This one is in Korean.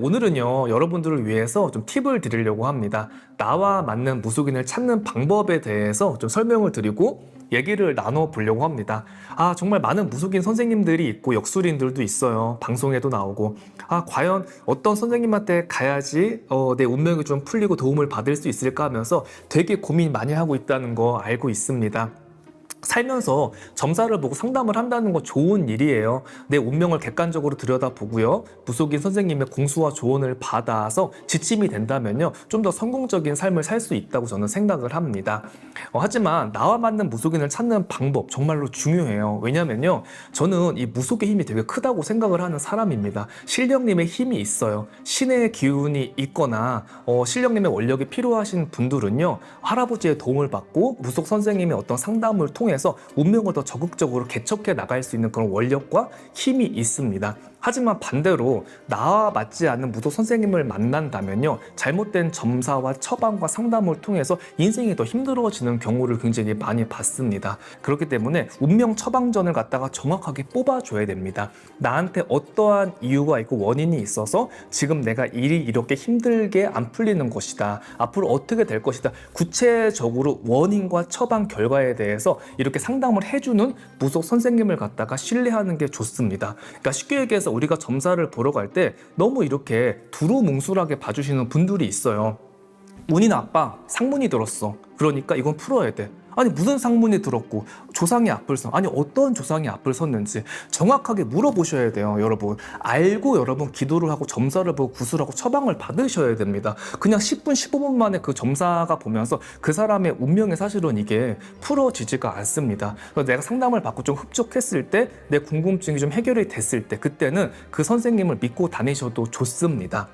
오늘은요, 여러분들을 위해서 좀 팁을 드리려고 합니다. 나와 맞는 무속인을 찾는 방법에 대해서 좀 설명을 드리고 얘기를 나눠 보려고 합니다. 아, 정말 많은 무속인 선생님들이 있고 역술인들도 있어요. 방송에도 나오고. 아, 과연 어떤 선생님한테 가야지 어, 내 운명이 좀 풀리고 도움을 받을 수 있을까 하면서 되게 고민 많이 하고 있다는 거 알고 있습니다. 살면서 점사를 보고 상담을 한다는 건 좋은 일이에요. 내 운명을 객관적으로 들여다보고요. 무속인 선생님의 공수와 조언을 받아서 지침이 된다면요. 좀 더 성공적인 삶을 살 수 있다고 저는 생각을 합니다. 어, 하지만 나와 맞는 무속인을 찾는 방법 정말로 중요해요. 왜냐면요. 저는 이 무속의 힘이 되게 크다고 생각을 하는 사람입니다. 신령님의 힘이 있어요. 신의 기운이 있거나 어, 신령님의 원력이 필요하신 분들은요. 할아버지의 도움을 받고 무속 선생님의 어떤 상담을 통해 서 운명을 더 적극적으로 개척해 나갈 수 있는 그런 원력과 힘이 있습니다. 하지만 반대로 나와 맞지 않는 무속 선생님을 만난다면요. 잘못된 점사와 처방과 상담을 통해서 인생이 더 힘들어지는 경우를 굉장히 많이 봤습니다. 그렇기 때문에 운명 처방전을 갖다가 정확하게 뽑아줘야 됩니다. 나한테 어떠한 이유가 있고 원인이 있어서 지금 내가 일이 이렇게 힘들게 안 풀리는 것이다. 앞으로 어떻게 될 것이다. 구체적으로 원인과 처방 결과에 대해서 이렇게 상담을 해주는 무속 선생님을 갖다가 신뢰하는 게 좋습니다. 그러니까 쉽게 얘기해서 우리가 점사를 보러 갈 때 너무 이렇게 두루뭉술하게 봐주시는 분들이 있어요. 운이 나빠 상문이 들었어. 그러니까 이건 풀어야 돼. 아니 무슨 상문이 들었고 조상이 앞을 서 아니 어떤 조상이 앞을 섰는지 정확하게 물어보셔야 돼요 여러분. 알고 여러분 기도를 하고 점사를 보고 구슬하고 처방을 받으셔야 됩니다. 그냥 10분 15분 만에 그 점사가 보면서 그 사람의 운명이 사실은 이게 풀어지지가 않습니다. 그래서 내가 상담을 받고 좀 흡족했을 때 내 궁금증이 좀 해결이 됐을 때 그때는 그 선생님을 믿고 다니셔도 좋습니다